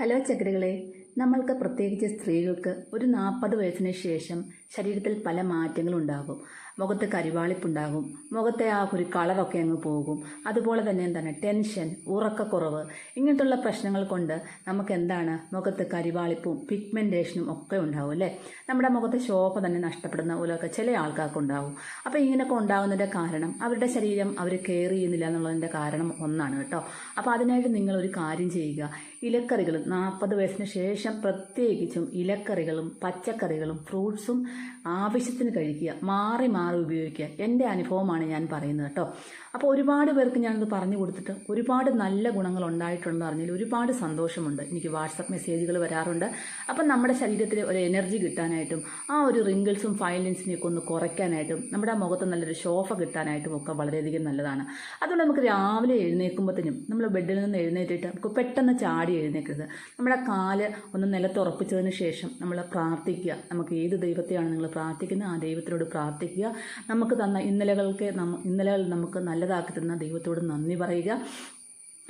Hello ചക്രകളെ നമ്മൾക്ക് പ്രത്യേകിച്ച് സ്ത്രീകൾക്ക് ഒരു നാൽപ്പത് വയസ്സിന് ശേഷം ശരീരത്തിൽ പല മാറ്റങ്ങളുണ്ടാകും. മുഖത്ത് കരിവാളിപ്പുണ്ടാകും. മുഖത്തെ ആ ഒരു കളറൊക്കെ അങ്ങ് പോകും. അതുപോലെ തന്നെ എന്താണ്? ടെൻഷൻ ഉറക്കക്കുറവ് ഇങ്ങനത്തുള്ള പ്രശ്നങ്ങൾ കൊണ്ട് നമുക്ക് എന്താണ് മുഖത്ത് കരിവാളിപ്പും പിഗ്മെന്റേഷനും ഒക്കെ ഉണ്ടാവും അല്ലേ? നമ്മുടെ മുഖത്തെ ശോഭ തന്നെ നഷ്ടപ്പെടുന്ന പോലെയൊക്കെ ചില ആൾക്കാർക്ക് ഉണ്ടാവും. അപ്പോൾ ഇങ്ങനെയൊക്കെ ഉണ്ടാകുന്നതിന്റെ കാരണം അവരുടെ ശരീരം അവർ കെയർ ചെയ്യുന്നില്ല എന്നുള്ളതിന്റെ കാരണം ഒന്നാണ് കേട്ടോ. അപ്പോൾ അതിനായിട്ട് നിങ്ങൾ ഒരു കാര്യം ചെയ്യുക. ഇലക്കറികൾ നാൽപ്പത് വയസ്സിന് ശേഷം പ്രത്യേകിച്ചും ഇലക്കറികളും പച്ചക്കറികളും ഫ്രൂട്ട്സും ആവശ്യത്തിന് കഴിക്കുക. മാറി മാറി ഉപയോഗിക്കുക. എന്റെ അനുഭവമാണ് ഞാൻ പറയുന്നത് കേട്ടോ. അപ്പോൾ ഒരുപാട് പേർക്ക് ഞാനത് പറഞ്ഞു കൊടുത്തിട്ട് ഒരുപാട് നല്ല ഗുണങ്ങൾ ഉണ്ടായിട്ടുണ്ടെന്ന് പറഞ്ഞാൽ ഒരുപാട് സന്തോഷമുണ്ട്. എനിക്ക് വാട്സപ്പ് മെസ്സേജുകൾ വരാറുണ്ട്. അപ്പം നമ്മുടെ ശരീരത്തിൽ ഒരു എനർജി കിട്ടാനായിട്ടും ആ ഒരു റിങ്കിൾസും ഫൈലൻസിനെയൊക്കെ ഒന്ന് കുറയ്ക്കാനായിട്ടും നമ്മുടെ മുഖത്ത് നല്ലൊരു ശോഭ കിട്ടാനായിട്ടും ഒക്കെ വളരെയധികം നല്ലതാണ്. അതുകൊണ്ട് നമുക്ക് രാവിലെ എഴുന്നേൽക്കുമ്പോഴത്തേനും നമ്മൾ ബെഡിൽ നിന്ന് എഴുന്നേറ്റിട്ട് നമുക്ക് പെട്ടെന്ന് ചാടി എഴുന്നേൽക്കരുത്. നമ്മുടെ കാൽ ഒന്ന് നിലത്തുറപ്പിച്ചതിന് ശേഷം നമ്മൾ പ്രാർത്ഥിക്കുക. നമുക്ക് ഏത് ദൈവത്തെയാണ് നിങ്ങൾ പ്രാർത്ഥിക്കുന്നത്? ആ ദൈവത്തിനോട് പ്രാർത്ഥിക്കുക. നമുക്ക് തന്ന ഇന്നലകൾക്ക് ഇന്നലകൾ നമുക്ക് നല്ലതാക്കി തന്ന ദൈവത്തോട് നന്ദി പറയുക.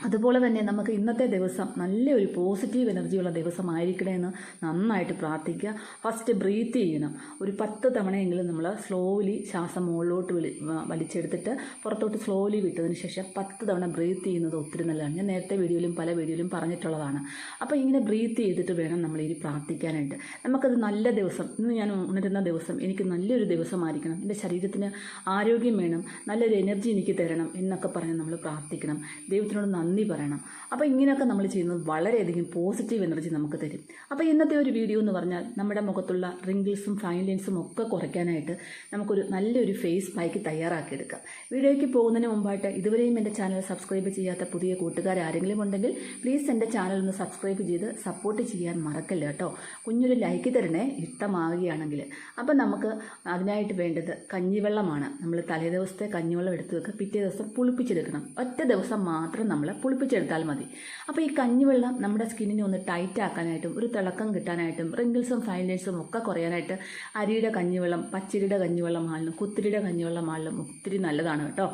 അതുപോലെ തന്നെ നമുക്ക് ഇന്നത്തെ ദിവസം നല്ലൊരു പോസിറ്റീവ് എനർജിയുള്ള ദിവസമായിരിക്കണേ എന്ന് നന്നായിട്ട് പ്രാർത്ഥിക്കുക. ഫസ്റ്റ് ബ്രീത്ത് ചെയ്യണം. ഒരു പത്ത് തവണയെങ്കിലും നമ്മൾ സ്ലോലി ശ്വാസം മുകളിലോട്ട് വിളി വലിച്ചെടുത്തിട്ട് പുറത്തോട്ട് സ്ലോലി വിട്ടതിന് ശേഷം പത്ത് തവണ ബ്രീത്ത് ചെയ്യുന്നത് ഒത്തിരി നല്ലതാണ്. ഞാൻ നേരത്തെ വീഡിയോയിലും പല വീഡിയോയിലും പറഞ്ഞിട്ടുള്ളതാണ്. അപ്പോൾ ഇങ്ങനെ ബ്രീത്ത് ചെയ്തിട്ട് വേണം നമ്മൾ ഇനി പ്രാർത്ഥിക്കാനായിട്ട്. നമുക്കത് നല്ല ദിവസം ഇന്ന് ഞാൻ ഉണരുന്ന ദിവസം എനിക്ക് നല്ലൊരു ദിവസമായിരിക്കണം. എന്റെ ശരീരത്തിന് ആരോഗ്യം വേണം. നല്ലൊരു എനർജി എനിക്ക് തരണം എന്നൊക്കെ പറഞ്ഞ് നമ്മൾ പ്രാർത്ഥിക്കണം. ദൈവത്തിനോട് നന്ദി പറയണം. അപ്പോൾ ഇങ്ങനെയൊക്കെ നമ്മൾ ചെയ്യുന്നത് വളരെയധികം പോസിറ്റീവ് എനർജി നമുക്ക് തരും. അപ്പോൾ ഇന്നത്തെ ഒരു വീഡിയോ എന്ന് പറഞ്ഞാൽ നമ്മുടെ മുഖത്തുള്ള റിങ്കിൾസും ഫൈൻ ലൈൻസും ഒക്കെ കുറയ്ക്കാനായിട്ട് നമുക്കൊരു നല്ലൊരു ഫേസ് പാക്ക് തയ്യാറാക്കിയെടുക്കാം. വീഡിയോയ്ക്ക് പോകുന്നതിന് മുമ്പായിട്ട് ഇതുവരെയും എന്റെ ചാനൽ സബ്സ്ക്രൈബ് ചെയ്യാത്ത പുതിയ കൂട്ടുകാർ ആരെങ്കിലും ഉണ്ടെങ്കിൽ പ്ലീസ് എന്റെ ചാനൽ ഒന്ന് സബ്സ്ക്രൈബ് ചെയ്ത് സപ്പോർട്ട് ചെയ്യാൻ മറക്കല്ല കേട്ടോ. കുഞ്ഞൊരു ലൈക്ക് തരണേ ഇഷ്ടമാവുകയാണെങ്കിൽ. അപ്പം നമുക്ക് അതിനായിട്ട് വേണ്ടത് കഞ്ഞിവെള്ളമാണ്. നമ്മൾ തലേ ദിവസത്തെ കഞ്ഞിവെള്ളം എടുത്ത് വെക്കുക. പിറ്റേ ദിവസം പുളിപ്പിച്ചെടുക്കണം. ഒറ്റ ദിവസം മാത്രം നമ്മൾ പുളിപ്പിച്ചെടുത്താൽ മതി. അപ്പോൾ ഈ കഞ്ഞിവെള്ളം നമ്മുടെ സ്കിന്നിനെ ഒന്ന് ടൈറ്റ് ആക്കാനായിട്ടും ഒരു തിളക്കം കിട്ടാനായിട്ടും റിങ്കിൾസും ഫൈനേഴ്സും ഒക്കെ കുറയാനായിട്ട് അരിയുടെ കഞ്ഞിവെള്ളം പച്ചരിയുടെ കഞ്ഞിവെള്ളം ആളിലും കുത്തിരിയുടെ കഞ്ഞിവെള്ളം ആളിലും ഒത്തിരി നല്ലതാണ് കേട്ടോ.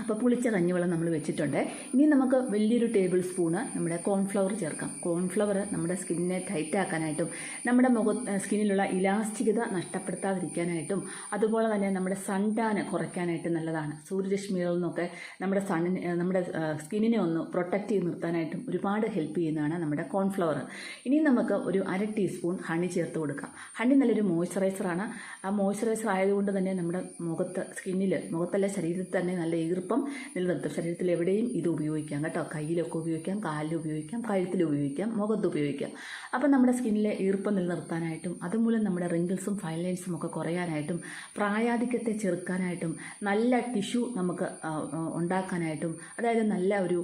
അപ്പോൾ പുളിച്ച കഞ്ഞിവെള്ളം നമ്മൾ വെച്ചിട്ടുണ്ട്. ഇനി നമുക്ക് വലിയൊരു ടേബിൾ സ്പൂണ് നമ്മുടെ കോൺഫ്ലവർ ചേർക്കാം. കോൺഫ്ലവർ നമ്മുടെ സ്കിന്നിനെ ടൈറ്റ് ആക്കാനായിട്ടും നമ്മുടെ മുഖ സ്കിന്നിലുള്ള ഇലാസ്റ്റികത നഷ്ടപ്പെടുത്താതിരിക്കാനായിട്ടും അതുപോലെ തന്നെ നമ്മുടെ സൺ ടാൻ കുറയ്ക്കാനായിട്ട് നല്ലതാണ്. സൂര്യരശ്മികളിൽ നിന്നൊക്കെ നമ്മുടെ സണ്ണിന് നമ്മുടെ സ്കിന്നിനെ ഒന്ന് പ്രൊട്ടക്റ്റ് ചെയ്ത് നിർത്താനായിട്ടും ഒരുപാട് ഹെൽപ്പ് ചെയ്യുന്നതാണ് നമ്മുടെ കോൺഫ്ലവർ ഇനി നമുക്ക് ഒരു അര ടീസ്പൂൺ ഹണി ചേർത്ത് കൊടുക്കാം. ഹണി നല്ലൊരു മോയ്സ്ചറൈസറാണ് ആ മോയ്സ്ചറൈസർ ആയതുകൊണ്ട് തന്നെ നമ്മുടെ മുഖത്ത് സ്കിന്നിൽ മുഖത്തല്ല ശരീരത്തിൽ തന്നെ നല്ല ഈർപ്പം നിലനിർത്തും ശരീരത്തിൽ എവിടെയും ഇത് ഉപയോഗിക്കാം കേട്ടോ. കയ്യിലൊക്കെ ഉപയോഗിക്കാം കാലിൽ ഉപയോഗിക്കാം കഴുത്തിൽ ഉപയോഗിക്കാം മുഖത്ത് ഉപയോഗിക്കാം. അപ്പം നമ്മുടെ സ്കിന്നിലെ ഈർപ്പം നിലനിർത്താനായിട്ടും അതുമൂലം നമ്മുടെ റിങ്കിൾസും ഫൈൻ ലൈൻസും ഒക്കെ കുറയാനായിട്ടും പ്രായാധിക്യത്തെ ചെറുക്കാനായിട്ടും നല്ല ടിഷ്യൂ നമുക്ക് ഉണ്ടാക്കാനായിട്ടും അതായത് നല്ല ഒരു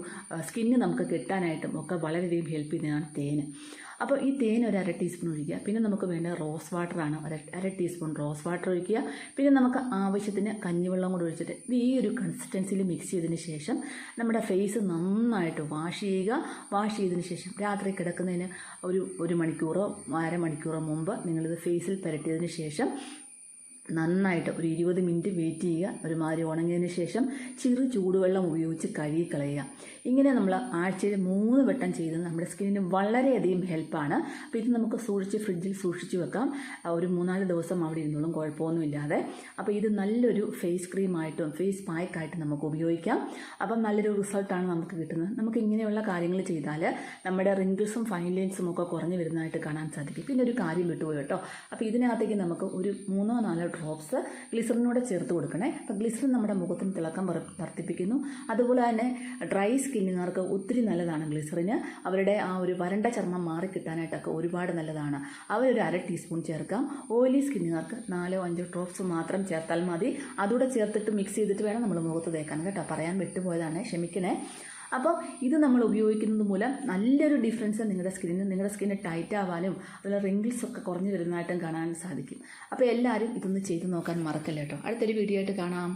സ്കിന്ന് നമുക്ക് കിട്ടാനായിട്ടും ഒക്കെ വളരെയധികം ഹെൽപ്പ് ചെയ്യുന്നതാണ് തേന്. അപ്പോൾ ഈ തേൻ ഒരു അര ടീസ്പൂൺ ഒഴിക്കുക. പിന്നെ നമുക്ക് വേണ്ട റോസ് വാട്ടറാണ്. ഒരു അര ടീസ്പൂൺ റോസ് വാട്ടർ ഒഴിക്കുക. പിന്നെ നമുക്ക് ആവശ്യത്തിന് കഞ്ഞിവെള്ളം കൂടി ഒഴിച്ചിട്ട് ഈ ഒരു കൺസിസ്റ്റൻസിയിൽ മിക്സ് ചെയ്തതിന് ശേഷം നമ്മുടെ ഫേസ് നന്നായിട്ട് വാഷ് ചെയ്യുക. വാഷ് ചെയ്തതിന് ശേഷം രാത്രി കിടക്കുന്നതിന് ഒരു ഒരു മണിക്കൂറോ അരമണിക്കൂറോ മുമ്പ് നിങ്ങളിത് ഫേസിൽ പുരട്ടിയതിന് ശേഷം നന്നായിട്ട് ഒരു ഇരുപത് മിനിറ്റ് വെയിറ്റ് ചെയ്യുക. ഒരുമാതിരി ഉണങ്ങിയതിന് ശേഷം ചെറു ചൂടുവെള്ളം ഉപയോഗിച്ച് കഴുകി കളയുക ഇങ്ങനെ നമ്മൾ ആഴ്ചയിൽ മൂന്ന് വട്ടം ചെയ്ത് നമ്മുടെ സ്കിന്നിന് വളരെയധികം ഹെൽപ്പാണ് അപ്പോൾ ഇത് നമുക്ക് സൂക്ഷിച്ച് ഫ്രിഡ്ജിൽ സൂക്ഷിച്ച് വെക്കാം. ഒരു മൂന്നാൽ ദിവസം അവിടെ ഇരുന്നോളും കുഴപ്പമൊന്നുമില്ലാതെ. അപ്പോൾ ഇത് നല്ലൊരു ഫേസ് ക്രീമായിട്ടും ഫേസ് പായ്ക്കായിട്ടും നമുക്ക് ഉപയോഗിക്കാം. അപ്പം നല്ലൊരു റിസൾട്ടാണ് നമുക്ക് കിട്ടുന്നത്. നമുക്ക് ഇങ്ങനെയുള്ള കാര്യങ്ങൾ ചെയ്താൽ നമ്മുടെ റിങ്കിൾസും ഫൈൻ ലൈൻസും ഒക്കെ കുറഞ്ഞു വരുന്നതായിട്ട് കാണാൻ സാധിക്കും. പിന്നെ ഒരു കാര്യം വിട്ടുപോയി കേട്ടോ. അപ്പോൾ ഇതിനകത്തേക്ക് നമുക്ക് ഒരു മൂന്നോ നാലോ ഡ്രോപ്സ് ഗ്ലിസറിനൂടെ ചേർത്ത് കൊടുക്കണേ. അപ്പോൾ ഗ്ലിസറിൻ നമ്മുടെ മുഖത്തിന് തിളക്കം വർദ്ധിപ്പിക്കുന്നു. അതുപോലെ തന്നെ ഡ്രൈ സ്കിന്നുകാർക്ക് ഒത്തിരി നല്ലതാണ് ഗ്ലിസറിന് അവരുടെ ആ ഒരു വരണ്ട ചർമ്മം മാറി കിട്ടാനായിട്ടൊക്കെ ഒരുപാട് നല്ലതാണ്. അവരൊരു അര ടീസ്പൂൺ ചേർക്കാം. ഓയിലി സ്കിന്നുകാർക്ക് നാലോ അഞ്ചോ ഡ്രോപ്സ് മാത്രം ചേർത്താൽ മതി. അതുകൂടെ ചേർത്തിട്ട് മിക്സ് ചെയ്തിട്ട് വേണം നമ്മൾ മുഖത്ത് തേക്കാൻ. കേട്ടോ പറയാൻ വിട്ടുപോയതാണ്. ക്ഷമിക്കണേ. അപ്പോൾ ഇത് നമ്മൾ ഉപയോഗിക്കുന്നത് മൂലം നല്ലൊരു ഡിഫറൻസ് നിങ്ങളുടെ സ്കിന്നിന് നിങ്ങളുടെ സ്കിന്ന് ടൈറ്റ് ആവാനും അതുപോലെ റിങ്കിൾസ് ഒക്കെ കുറഞ്ഞു വരുന്നതായിട്ടും കാണാൻ സാധിക്കും. അപ്പോൾ എല്ലാവരും ഇതൊന്ന് ചെയ്ത് നോക്കാൻ മറക്കല്ല കേട്ടോ? അടുത്തൊരു വീഡിയോ ആയിട്ട് കാണാം.